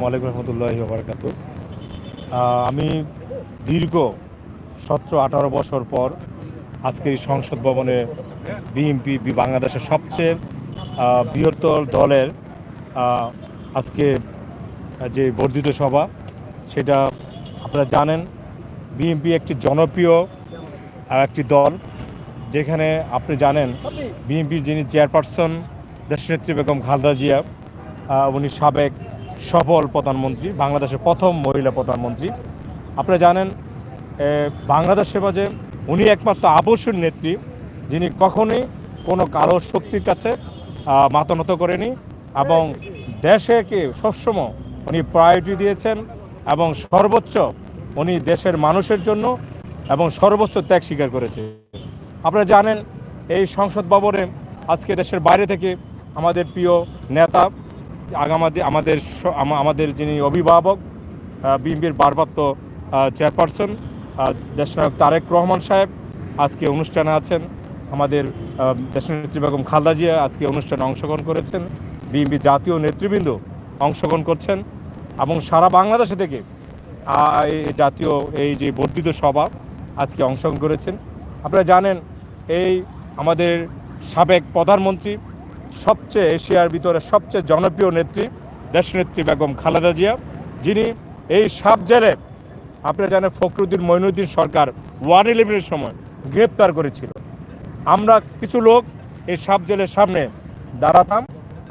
ওয়ালাইকুম রহমতুল্লাহ বারকাত আমি দীর্ঘ সতেরো আঠারো বছর পর আজকের এই সংসদ ভবনে বিএনপি বাংলাদেশের সবচেয়ে বৃহত্তর দলের আজকে যে বর্ধিত সভা, সেটা আপনারা জানেন, বিএনপি একটি জনপ্রিয় একটি দল, যেখানে আপনি জানেন বিএনপির যিনি চেয়ারপারসন, দেশনেত্রী বেগম খালদা জিয়া উনি সাবেক সফল প্রধানমন্ত্রী, বাংলাদেশের প্রথম মহিলা প্রধানমন্ত্রী। আপনারা জানেন বাংলাদেশ বাংলাদেশের মাঝে উনি একমাত্র আবশ্যক নেত্রী, যিনি কখনোই কোনো কালো শক্তির কাছে মাতানত করেনি এবং দেশেকে সবসময় উনি প্রায়োরিটি দিয়েছেন এবং সর্বোচ্চ উনি দেশের মানুষের জন্য এবং সর্বোচ্চ ত্যাগ স্বীকার করেছে। আপনারা জানেন, এই সংসদ ভবনে আজকে দেশের বাইরে থেকে আমাদের প্রিয় নেতা আগামাদি আমাদের আমাদের যিনি অভিভাবক বিএনপির ভারপ্রাপ্ত চেয়ারপারসন দেশনায়ক তারেক রহমান সাহেব আজকে অনুষ্ঠানে আছেন। আমাদের দেশনেত্রী বেগম খালদা জিয়া আজকে অনুষ্ঠানে অংশগ্রহণ করেছেন। বিএনপি জাতীয় নেতৃবৃন্দ অংশগ্রহণ করছেন এবং সারা বাংলাদেশে থেকে জাতীয়, এই যে বর্ধিত সভা আজকে অংশগ্রহণ করেছেন। আপনারা জানেন, এই আমাদের সাবেক প্রধানমন্ত্রী সবচেয়ে এশিয়ার ভিতরে সবচেয়ে জনপ্রিয় নেত্রী দেশনেত্রী বেগম খালেদা জিয়া, যিনি এই সাব জেলে আপনারা জানেন ফখরুদ্দিন মঈনুদ্দিন সরকার ওয়ান ইলেভেনের সময় গ্রেপ্তার করেছিল। আমরা কিছু লোক এই সাব জেলের সামনে দাঁড়াতাম।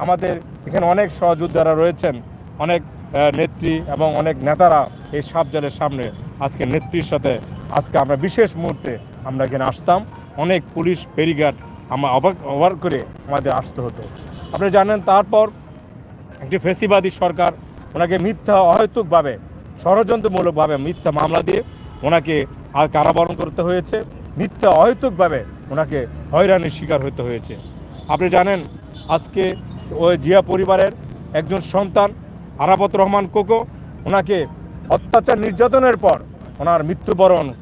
আমাদের এখানে অনেক সহযোদ্ধারা রয়েছেন, অনেক নেত্রী এবং অনেক নেতারা এই সাব জেলের সামনে আজকে নেত্রীর সাথে, আজকে আমরা বিশেষ মুহূর্তে আমরা এখানে আসতাম। অনেক পুলিশ ব্যারিগার্ড আমরা অবাক অবাক করে আমাদের আসতে হতো। আপনি জানেন, তারপর একটি ফেসিবাদী সরকার ওনাকে মিথ্যা, অহেতুকভাবে, ষড়যন্ত্রমূলকভাবে মিথ্যা মামলা দিয়ে ওনাকে আর কারাবরণ করতে হয়েছে। মিথ্যা, অহেতুকভাবে ওনাকে হয়রানির শিকার হতে হয়েছে। আপনি জানেন, আজকে ওই জিয়া পরিবারের একজন সন্তান, আরাফত রহমান কোকো, ওনাকে অত্যাচার নির্যাতনের পর ওনার মৃত্যুবরণ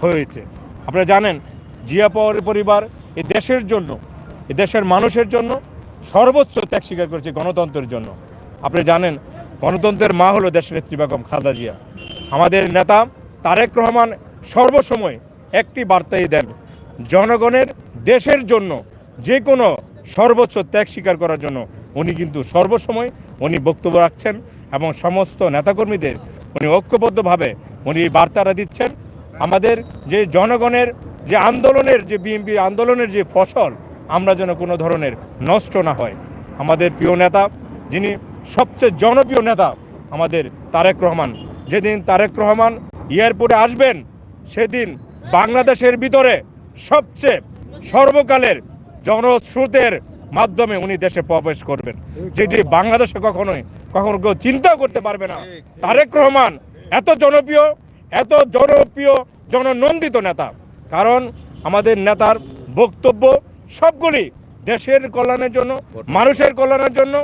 হয়েছে। আপনারা জানেন, জিয়া পরি- পরিবার এই দেশের জন্য, এ দেশের মানুষের জন্য সর্বোচ্চ ত্যাগ স্বীকার করেছে গণতন্ত্রের জন্য। আপনি জানেন, গণতন্ত্রের মা হলো দেশনেত্রী বেগম খালেদা জিয়া। আমাদের নেতা তারেক রহমান সর্বসময় একটি বার্তাই দেন, জনগণের দেশের জন্য যে কোনো সর্বোচ্চ ত্যাগ স্বীকার করার জন্য উনি কিন্তু সর্বসময় উনি বক্তব্য রাখছেন এবং সমস্ত নেতাকর্মীদের উনি ঐক্যবদ্ধভাবে উনি এই বার্তাটা দিচ্ছেন। আমাদের যে জনগণের যে আন্দোলনের যে বিএনপি আন্দোলনের যে ফসল, আমরা যেন কোনো ধরনের নষ্ট না হয়। আমাদের প্রিয় নেতা, যিনি সবচেয়ে জনপ্রিয় নেতা, আমাদের তারেক রহমান। যেদিন তারেক রহমান এয়ারপোর্টে আসবেন, সেদিন বাংলাদেশের ভিতরে সবচেয়ে সর্বকালের জনস্রোতের মাধ্যমে উনি দেশে প্রবেশ করবেন। যেটি বাংলাদেশে কখনোই, কখনো কেউ চিন্তাও করতে পারবে না। তারেক রহমান এত জনপ্রিয় এত জনপ্রিয়, জননন্দিত নেতা। কারণ আমাদের নেতার বক্তব্য সবগুলি দেশের কল্যাণের জন্য মানুষের কল্যাণের জন্য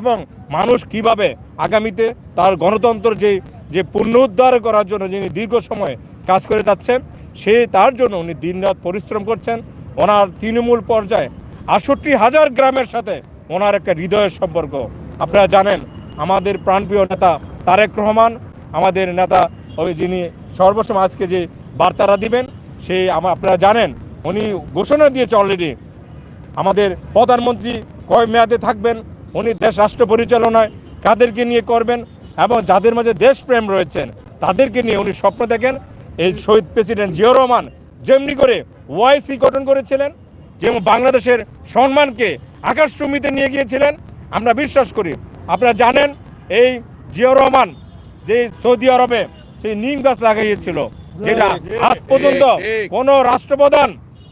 এবং মানুষ কীভাবে আগামীতে তার গণতন্ত্র যে যে পুনরুদ্ধার করার জন্য যিনি দীর্ঘ সময় কাজ করে যাচ্ছেন সে তার জন্য উনি দিনরাত পরিশ্রম করছেন। ওনার তৃণমূল পর্যায়ে আষট্টি হাজার গ্রামের সাথে ওনার একটা হৃদয়ের সম্পর্ক। আপনারা জানেন আমাদের প্রাণপ্রিয় নেতা তারেক রহমান আমাদের নেতা ওই যিনি সর্বসময় আজকে যে বার্তারা দিবেন সেই আমা- আপনারা জানেন, উনি ঘোষণা দিয়েছে অলরেডি আমাদের প্রধানমন্ত্রী কয় মেয়াদে থাকবেন? উনি দেশ রাষ্ট্র পরিচালনায় কাদেরকে নিয়ে করবেন? এবং যাদের মাঝে দেশপ্রেম রয়েছেন তাদেরকে নিয়ে উনি স্বপ্ন দেখেন। এই শহীদ প্রেসিডেন্ট জিয়া রহমান যেমনি করে ওয়াইসি গঠন করেছিলেন, যেমন বাংলাদেশের সম্মানকে আকাশ আকাশচুম্বিতে নিয়ে গিয়েছিলেন। আমরা বিশ্বাস করি, আপনারা জানেন, এই জিয়া রহমান যে সৌদি আরবে সেই নিম গাছ লাগাইয়েছিল যেটা আজ পর্যন্ত কোনো রাষ্ট্রপ্রধান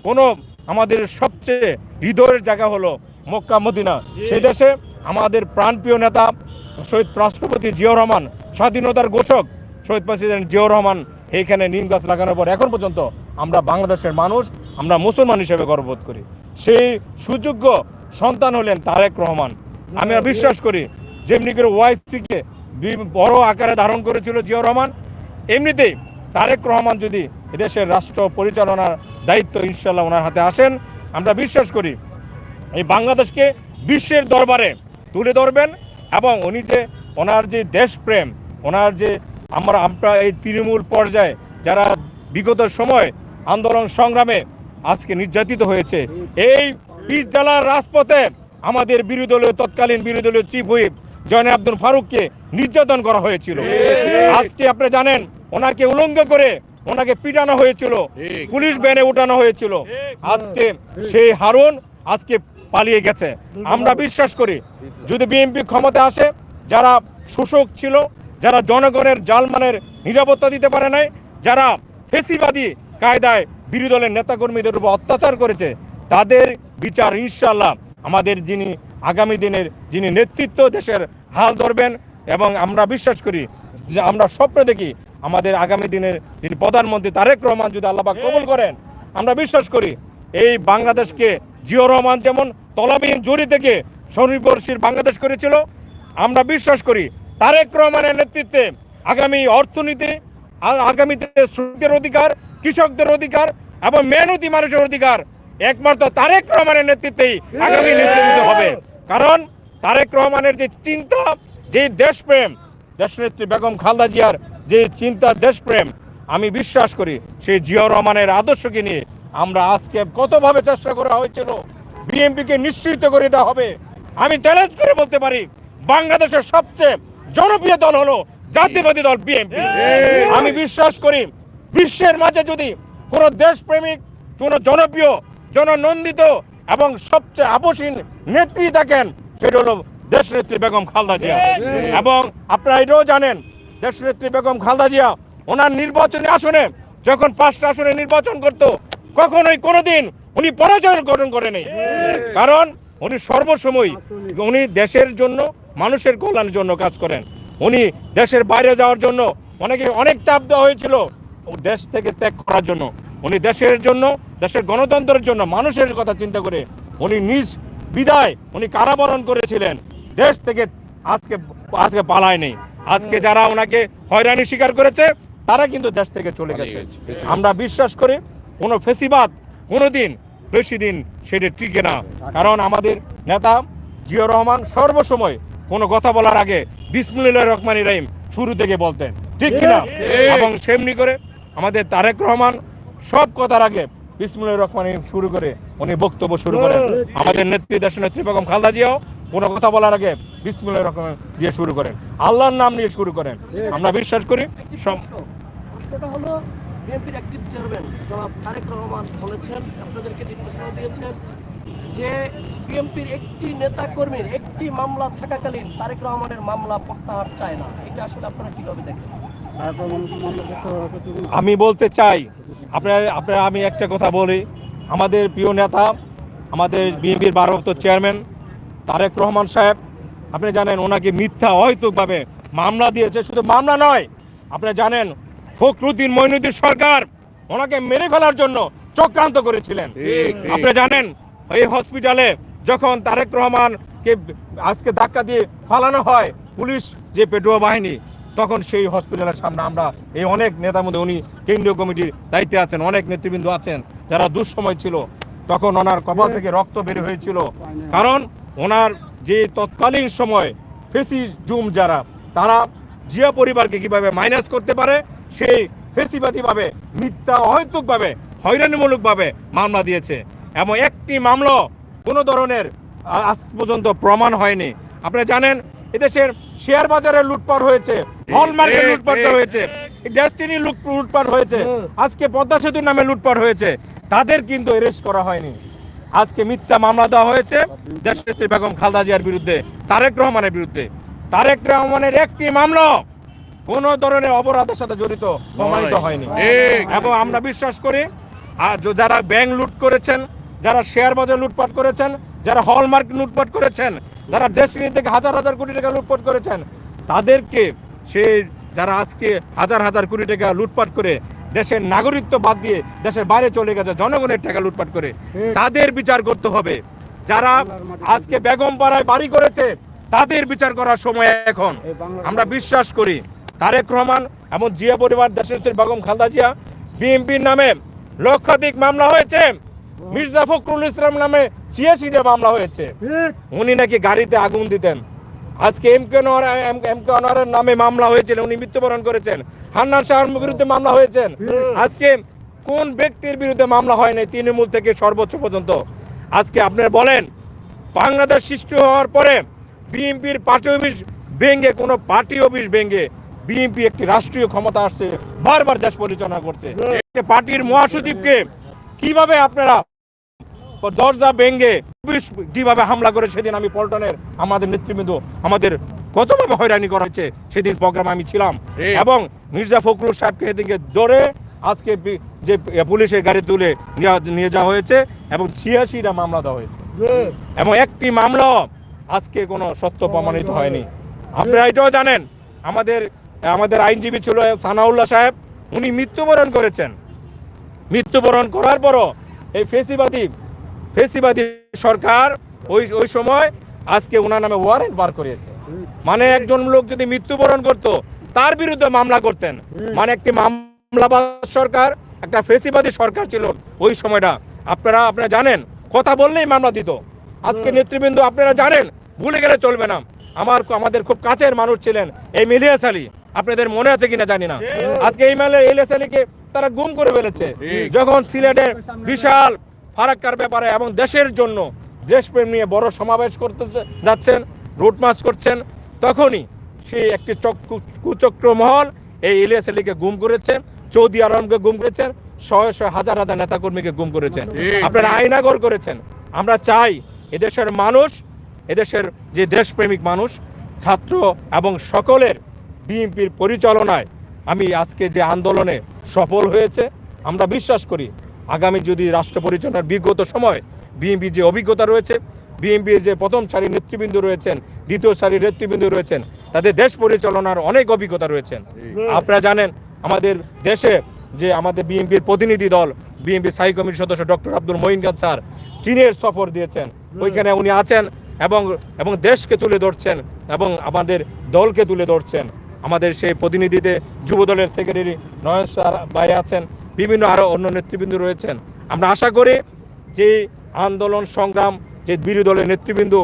কোনো আমাদের সবচেয়ে হৃদয়ের জায়গা হলো মক্কা মদিনা। সেই দেশে আমাদের প্রাণপ্রিয় নেতা শহীদ রাষ্ট্রপতি জিয়াউর রহমান স্বাধীনতার ঘোষক শহীদ প্রেসিডেন্ট জিয়াউর রহমান এইখানে নিম গাছ লাগানোর পর এখন পর্যন্ত আমরা বাংলাদেশের মানুষ আমরা মুসলমান হিসেবে গর্ববোধ করি। সেই সুযোগ্য সন্তান হলেন তারেক রহমান। আমি বিশ্বাস করি যেমনি করে ওয়াইসিকে বড় আকারে ধারণ করেছিল জিয়াউর রহমান এমনিতেই তারেক রহমান যদি এদেশের রাষ্ট্র পরিচালনার দায়িত্ব ইনশাল্লাহ ওনার হাতে আসেন আমরা বিশ্বাস করি এই বাংলাদেশকে বিশ্বের দরবারে তুলে ধরবেন এবং উনি যে ওনার যে দেশপ্রেম ওনার যে আমরা আমরা এই তৃণমূল পর্যায়ে যারা বিগত সময় আন্দোলন সংগ্রামে আজকে নির্যাতিত হয়েছে এই পিস জ্বালার রাজপথে আমাদের বিরোধী দলীয় তৎকালীন বিরোধী দলীয় চিফ হুইপ জয়নে আব্দুল ফারুককে নির্যাতন করা হয়েছিল। আজকে আপনি জানেন ওনাকে উলঙ্গ করে ওনাকে পিটানো হয়েছিল পুলিশ ব্যানে উঠানো হয়েছিল। আজকে সেই হারুন আজকে পালিয়ে গেছে। আমরা বিশ্বাস করি যদি বিএনপি ক্ষমতা আসে যারা শোষক ছিল যারা জনগণের জালমানের নিরাপত্তা দিতে পারে নাই যারা ফেসিবাদী কায়দায় বিরোধী দলের নেতাকর্মীদের উপর অত্যাচার করেছে তাদের বিচার ইনশাল্লাহ আমাদের যিনি আগামী দিনের যিনি নেতৃত্ব দেশের হাল ধরবেন এবং আমরা বিশ্বাস করি যে আমরা স্বপ্ন দেখি আমাদের আগামী দিনের যিনি প্রধানমন্ত্রী তারেক রহমান যদি আল্লাহবাক কবুল করেন আমরা বিশ্বাস করি এই বাংলাদেশকে জিও রহমান যেমন তলাবিহীন জড়ি থেকে স্বনির্ভরশীল বাংলাদেশ করেছিল আমরা বিশ্বাস করি তারেক রহমানের নেতৃত্বে আগামী অর্থনীতি আগামীতে শ্রমিকদের অধিকার কৃষকদের অধিকার এবং মেহনতি মানুষের অধিকার একমাত্র তারেক রহমানের নেতৃত্বেই আগামী নেতৃত্ব হবে। কারণ তারেক রহমানের যে চিন্তা যে দেশপ্রেম দেশনেত্রী বেগম খালদা জিয়ার যে চিন্তা দেশপ্রেম আমি বিশ্বাস করি সেই জিয়াউর রহমানের আদর্শকে নিয়ে আমরা আজকে কতভাবে চেষ্টা করা হয়েছিল বিএনপিকে নিশ্চিত করে দেওয়া হবে আমি চ্যালেঞ্জ করে বলতে পারি বাংলাদেশের সবচেয়ে জনপ্রিয় দল হলো জাতীয়বাদী দল বিএনপি। আমি বিশ্বাস করি বিশ্বের মাঝে যদি কোনো দেশপ্রেমিক কোনো জনপ্রিয় জননন্দিত এবং সবচেয়ে আপসীন নেত্রী থাকেন সেটা হলো দেশনেত্রী বেগম খালদা জিয়া। এবং আপনারা এটাও জানেন দেশনেত্রী বেগম খালদা জিয়া, ওনার নির্বাচনী আসনে যখন পাঁচটা আসনে নির্বাচন করত, কখনোই কোনোদিন উনি পরাজয় গঠন করেনি। কারণ উনি সর্বসময় উনি দেশের জন্য, মানুষের কল্যাণের জন্য কাজ করেন। উনি দেশের বাইরে যাওয়ার জন্য অনেকে অনেক চাপ দেওয়া হয়েছিল দেশ থেকে ত্যাগ করার জন্য। উনি দেশের জন্য, দেশের গণতন্ত্রের জন্য মানুষের কথা চিন্তা করে উনি নিজ বিদায় উনি কারাবরণ করেছিলেন। দেশ থেকে আজকে আজকে পালায় নেই আজকে যারা ওনাকে হয়রানি স্বীকার করেছে তারা কিন্তু দেশ থেকে চলে গেছে। আমরা বিশ্বাস করি কোনো ফেসিবাদ কোনোদিন বেশি দিন সেটা টিকে না। কারণ আমাদের নেতা জিয়া রহমান সর্বসময় কোনো কথা বলার আগে বিসমুল্লাহ রহমান ইরাহিম শুরু থেকে বলতেন। ঠিক কিনা? এবং সেমনি করে আমাদের তারেক রহমান সব কথার আগে বিসমুল্লাহ রহমান ইরাহিম শুরু করে উনি বক্তব্য শুরু করেন। আমাদের নেত্রী দেশ নেত্রী বেগম খালদা জিয়াও কোনো কথা বলার আগে বিসমুল্লাহ রহমান দিয়ে শুরু করেন। আল্লাহর নাম নিয়ে শুরু করেন। আমরা বিশ্বাস করি প্রশ্নটা হলো বিএনপির অ্যাক্টিভ চেয়ারম্যান জনাব তারেক রহমান বলেছেন আপনাদেরকে নির্দেশনা দিয়েছেন যে বিএনপির একটি নেতা কর্মীর একটি মামলা থাকাকালীন তারেক রহমানের মামলা প্রত্যাহার চায় না। এটা আসলে আপনারা কীভাবে দেখেন? আমি বলতে চাই আপনার আপনার আমি একটা কথা বলি। আমাদের প্রিয় নেতা আমাদের বিএনপির ভারপ্রাপ্ত চেয়ারম্যান তারেক রহমান সাহেব আপনি জানেন ওনাকে মিথ্যা অহেতুকভাবে মামলা দিয়েছে শুধু মামলা নয় আপনি জানেন ফখরুদ্দিন মইনুদ্দিন সরকার ওনাকে মেরে ফেলার জন্য চক্রান্ত করেছিলেন। আপনি জানেন এই হসপিটালে যখন তারেক রহমানকে আজকে ধাক্কা দিয়ে ফালানো হয় পুলিশ যে পেট্রোল বাহিনী তখন সেই হসপিটালের সামনে আমরা এই অনেক নেতার মধ্যে উনি কেন্দ্রীয় কমিটির দায়িত্বে আছেন অনেক নেতৃবৃন্দ আছেন যারা দুঃসময় ছিল তখন ওনার কপাল থেকে রক্ত বের হয়েছিল। কারণ ওনার যে তৎকালীন সময় ফেসি জুম যারা, তারা জিয়া পরিবারকে কীভাবে মাইনাস করতে পারে, সেই ফেসিবাদীভাবে, মিথ্যা অহেতুকভাবে, হয়রানিমূলকভাবে মামলা দিয়েছে। এবং একটি মামলা কোনো ধরনের আজ পর্যন্ত প্রমাণ হয়নি। আপনারা জানেন, এদেশের শেয়ার বাজারে লুটপাট হয়েছে হলমার্কে লুটপাট হয়েছে ডেস্টিনি লুটপাট হয়েছে, আজকে পদ্মা সেতুর নামে লুটপাট হয়েছে, তাদের কিন্তু এরেস্ট করা হয়নি। আজকে মিথ্যা মামলা দেওয়া হয়েছে দেশনেত্রী বেগম খালদা জিয়ার বিরুদ্ধে তারেক রহমানের বিরুদ্ধে। তারেক রহমানের একটি মামলা কোন ধরনের অপরাধের সাথে জড়িত প্রমাণিত হয়নি। এবং আমরা বিশ্বাস করি আর যারা ব্যাংক লুট করেছেন যারা শেয়ার বাজার লুটপাট করেছেন যারা হলমার্ক লুটপাট করেছেন যারা ডেস্টিনি থেকে হাজার হাজার কোটি টাকা লুটপাট করেছেন তাদেরকে সে যারা আজকে হাজার হাজার কোটি টাকা লুটপাট করে দেশের নাগরিকত্ব বাদ দিয়ে দেশের বাইরে চলে গেছে জনগণের টাকা লুটপাট করে। তাদের বিচার করতে হবে। যারা আজকে বেগম পাড়ায় বাড়ি করেছে তাদের বিচার করার সময় এখন। আমরা বিশ্বাস করি তারেক রহমান এবং জিয়া পরিবার দেশের বেগম খালদা জিয়া বিএনপির নামে লক্ষাধিক মামলা হয়েছে। মির্জা ফখরুল ইসলাম নামে ছিয়াশিটা মামলা হয়েছে। উনি নাকি গাড়িতে আগুন দিতেন। আজকে এম কে এম কে অনারের নামে মামলা হয়েছিল উনি মৃত্যুবরণ করেছেন। হান্নান শাহর বিরুদ্ধে মামলা হয়েছেন। আজকে কোন ব্যক্তির বিরুদ্ধে মামলা হয় নাই তৃণমূল থেকে সর্বোচ্চ পর্যন্ত? আজকে আপনারা বলেন বাংলাদেশ সৃষ্টি হওয়ার পরে বিএনপির পার্টি অফিস ভেঙে কোনো পার্টি অফিস ভেঙে বিএনপি একটি রাষ্ট্রীয় ক্ষমতা আসছে বারবার দেশ পরিচালনা করছে। পার্টির মহাসচিবকে কীভাবে আপনারা দরজা ভেঙে যেভাবে হামলা করে সেদিন আমি পল্টনের আমাদের নেতৃবৃন্দ আমাদের কতভাবে হয়রানি করা হয়েছে সেদিন প্রোগ্রামে আমি ছিলাম। এবং মির্জা ফখরুল সাহেবকে এদিকে ধরে আজকে যে পুলিশের গাড়ি তুলে নিয়ে- নিয়ে যাওয়া হয়েছে এবং ছিয়াশিটা মামলা দেওয়া হয়েছে। এবং একটি মামলা আজকে কোনো সত্য প্রমাণিত হয়নি। আপনারা এটাও জানেন আমাদের আমাদের আইনজীবী ছিল সানাউল্লাহ সাহেব উনি মৃত্যুবরণ করেছেন। মৃত্যুবরণ করার পরও এই ফেসিবাদী ফেসিবাদী সরকার ওই ওই সময় আজকে ওনার নামে ওয়ারেন্ট বার করিয়েছে। মানে একজন লোক যদি মৃত্যুবরণ করত তার বিরুদ্ধে মামলা করতেন। মানে একটি মামলাবাজ সরকার একটা ফেসিবাদী সরকার ছিল ওই সময়টা। আপনারা আপনারা জানেন কথা বললেই মামলা দিত। আজকে নেতৃবৃন্দ আপনারা জানেন ভুলে গেলে চলবে না। আমার আমাদের খুব কাছের মানুষ ছিলেন এই মিলিয়াস আলী। আপনাদের মনে আছে কিনা জানি না। আজকে এই মেলে ইলিয়াস আলীকে তারা গুম করে ফেলেছে। যখন সিলেটের বিশাল ফারাক্কার ব্যাপারে এবং দেশের জন্য দেশপ্রেম নিয়ে বড় সমাবেশ করতে যাচ্ছেন রুট মার্চ করছেন তখনই সেই একটি চক্র কুচক্র মহল এই ইলিয়াস আলীকে গুম করেছে চৌধুরী আলমকে গুম করেছেন শয়ে শয়ে হাজার হাজার নেতাকর্মীকে গুম করেছেন আপনারা আইনাগর করেছেন। আমরা চাই এদেশের মানুষ এদেশের যে দেশপ্রেমিক মানুষ ছাত্র এবং সকলের বিএনপির পরিচালনায় আমি আজকে যে আন্দোলনে সফল হয়েছে আমরা বিশ্বাস করি আগামী যদি রাষ্ট্র পরিচালনার বিগত সময় বিএনপির যে অভিজ্ঞতা রয়েছে বিএনপির যে প্রথম সারির নেতৃবৃন্দ রয়েছেন দ্বিতীয় সারির নেতৃবৃন্দ রয়েছেন তাদের দেশ পরিচালনার অনেক অভিজ্ঞতা রয়েছেন। আপনারা জানেন আমাদের দেশে যে আমাদের বিএনপির প্রতিনিধি দল বিএনপি স্থায়ী কমিটির সদস্য ডক্টর আব্দুল মঈন খান স্যার চীনের সফর দিয়েছেন। ওইখানে উনি আছেন এবং এবং দেশকে তুলে ধরছেন এবং আমাদের দলকে তুলে ধরছেন। আমাদের সেই প্রতিনিধিতে যুব দলের সেক্রেটারি নয়ন স্যার ভাই আছেন বিভিন্ন আরও অন্য নেতৃবৃন্দ রয়েছেন। আমরা আশা করি যে আন্দোলন সংগ্রাম, যে বিরোধী দলের নেতৃবৃন্দ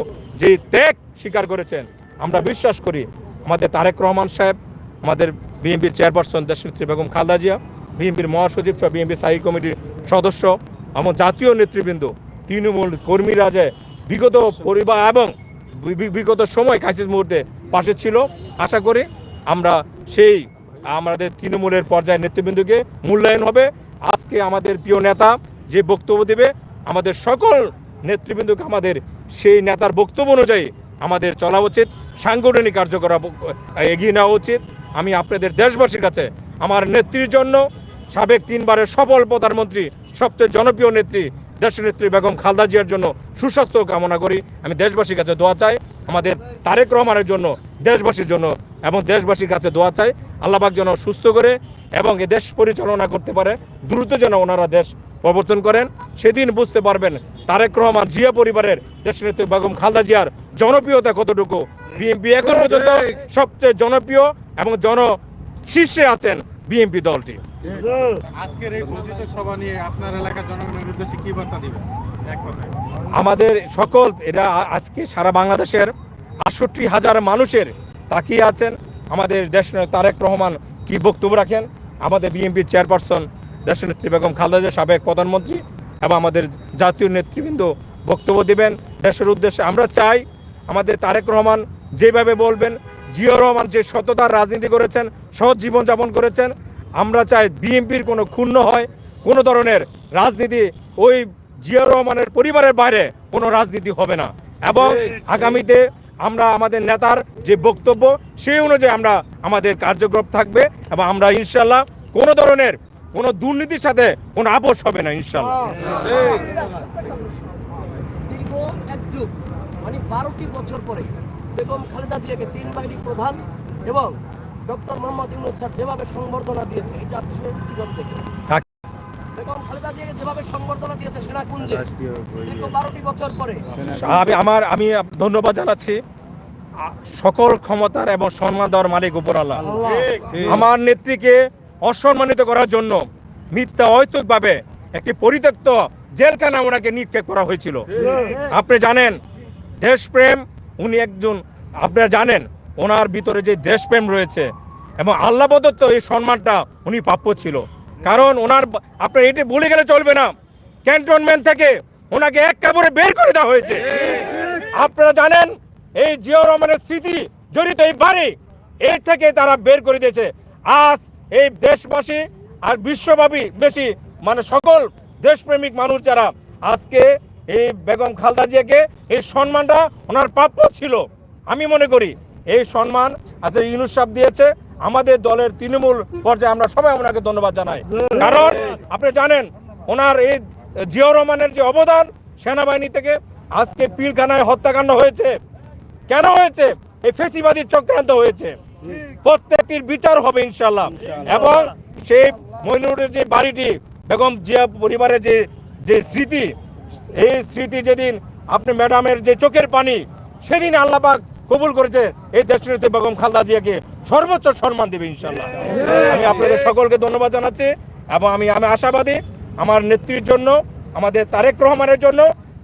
যে ত্যাগ স্বীকার করেছেন, আমরা বিশ্বাস করি আমাদের তারেক রহমান সাহেব, আমাদের বিএনপির চেয়ারপারসন দেশনেত্রী বেগম খালদা জিয়া, বিএনপির মহাসচিব সহ বিএনপি স্থায়ী কমিটির সদস্য এবং জাতীয় নেতৃবৃন্দ, তৃণমূল কর্মীরা যে বিগত পরিবার এবং বিগত সময় ক্রাইসিস মুহূর্তে পাশে ছিল, আশা করি আমরা সেই আমাদের তৃণমূলের পর্যায়ে নেতৃবৃন্দকে মূল্যায়ন হবে। আজকে আমাদের প্রিয় নেতা যে বক্তব্য দেবে, আমাদের সকল নেতৃবৃন্দকে আমাদের সেই নেতার বক্তব্য অনুযায়ী আমাদের চলা উচিত, সাংগঠনিক কার্যকর এগিয়ে নেওয়া উচিত। আমি আপনাদের দেশবাসীর কাছে আমার নেত্রীর জন্য সাবেক তিনবারের সফল প্রধানমন্ত্রী, সবচেয়ে জনপ্রিয় নেত্রী দেশনেত্রী বেগম খালদা জিয়ার জন্য সুস্বাস্থ্য কামনা করি। আমি দেশবাসীর কাছে দোয়া চাই, আমাদের তারেক রহমানের জন্য দেশবাসীর জন্য এবং দেশবাসীর কাছে দোয়া চাই। আল্লাহবাক যেন সুস্থ করে এবং এ দেশ পরিচালনা করতে পারে, দ্রুত যেন ওনারা দেশ প্রবর্তন করেন। সেদিন বুঝতে পারবেন তারেক রহমান জিয়া পরিবারের দেশনেত্রী বেগম খালদা জিয়ার জনপ্রিয়তা কতটুকু। বিএনপি এখন পর্যন্ত সবচেয়ে জনপ্রিয় এবং জন শীর্ষে আছেন বিএনপি দলটি। আজকের আমাদের সকল এটা আজকে সারা বাংলাদেশের আটষট্টি হাজার মানুষের তাকিয়ে আছেন। আমাদের দেশ তারেক রহমান কি বক্তব্য রাখেন? আমাদের বিএনপির চেয়ারপারসন দেশনেত্রী বেগম খালেদা সাবেক প্রধানমন্ত্রী এবং আমাদের জাতীয় নেতৃবৃন্দ বক্তব্য দেবেন। দেশের উদ্দেশ্যে আমরা চাই আমাদের তারেক রহমান যেভাবে বলবেন জিয়া রহমান যে সততার রাজনীতি করেছেন সৎ জীবনযাপন করেছেন আমরা চাই বিএনপির কোনো ক্ষুণ্ণ হয়, কোনো ধরনের রাজনীতি, ওই জিয়া রহমানের পরিবারের বাইরে কোনো রাজনীতি হবে না। এবং আগামীতে আমরা আমাদের নেতার যে বক্তব্য, সেই অনুযায়ী আমরা আমাদের কার্যক্রম থাকবে এবং আমরা ইনশাল্লাহ কোনো ধরনের কোনো দুর্নীতির সাথে কোনো আপোষ হবে না, ইনশাল্লাহ। মানে বারোটি বছর পরে বেগম খালেদা জিয়াকে তিন বাহিনী প্রধান এবং ডক্টর মোহাম্মদ ইউনুস স্যার যেভাবে সংবর্ধনা দিয়েছে এটা আপনি কীভাবে দেখেন। বেগম খালেদা জিয়াকে যেভাবে সংবর্ধনা দিয়েছে সেনাকুঞ্জে দীর্ঘ বারোটি বছর পরে। আমি আমার আমি ধন্যবাদ জানাচ্ছি। সকল ক্ষমতার এবং সম্মান দেওয়ার মালিক উপর আল্লাহ। আমার নেত্রীকে অসম্মানিত করার জন্য মিথ্যা অহেতুকভাবে একটি পরিত্যক্ত জেলখানা ওনাকে নিক্ষেপ করা হয়েছিল। আপনি জানেন দেশপ্রেম উনি একজন আপনারা জানেন ওনার ভিতরে যে দেশপ্রেম রয়েছে এবং আল্লাহ প্রদত্ত এই সম্মানটা উনি প্রাপ্য ছিল। কারণ ওনার আপনার এটি ভুলে গেলে চলবে না। ক্যান্টনমেন্ট থেকে ওনাকে এক কাপড়ে বের করে দেওয়া হয়েছে। আপনারা জানেন, এই জিয়া রহমানের স্মৃতি জড়িত এই বাড়ি, এর থেকে তারা বের করে দিয়েছে। আজ এই দেশবাসী আর বিশ্বব্যাপী বেশি মানে সকল দেশপ্রেমিক মানুষ যারা আজকে এই বেগম খালদা জিয়াকে এই সম্মানটা ওনার প্রাপ্য ছিল। আমি মনে করি এই সম্মান আজকে ইউনুস সাহেব দিয়েছে। আমাদের দলের তৃণমূল পর্যায়ে আমরা সবাই ওনাকে ধন্যবাদ জানাই। কারণ আপনি জানেন, ওনার এই জিয়া রহমানের যে অবদান সেনাবাহিনী থেকে আজকে পিলখানায় হত্যাকাণ্ড হয়েছে। কেন হয়েছে? এই ফেসিবাদী চক্রান্ত হয়েছে। প্রত্যেকটির বিচার হবে ইনশাল্লাহ এবং সেই মইনুরের যে বাড়িটি, বেগম জিয়া পরিবারের যে যে স্মৃতি, এই স্মৃতি যেদিন আপনি ম্যাডামের যে চোখের পানি, সেদিন আল্লাপাক কবুল করেছে এই দেশটিতে বেগম খালদা জিয়াকে সর্বোচ্চ সম্মান দেবে ইনশাল্লাহ আমি আপনাদের সকলকে ধন্যবাদ জানাচ্ছি এবং আমি আমি আশাবাদী আমার নেত্রীর জন্য, আমাদের তারেক রহমানের জন্য,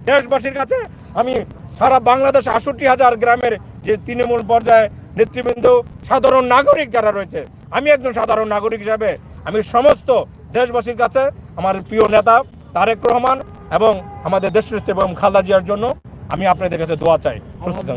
দেশবাসীর কাছে আমি সারা বাংলাদেশ আষট্টি হাজার গ্রামের যে তৃণমূল পর্যায়ে নেতৃবৃন্দ, সাধারণ নাগরিক যারা রয়েছে, আমি একজন সাধারণ নাগরিক হিসাবে আমি সমস্ত দেশবাসীর কাছে আমার প্রিয় নেতা তারেক রহমান এবং আমাদের দেশনেত্রী এবং খালদা জিয়ার জন্য আমি আপনাদের কাছে দোয়া চাই। সুস্থ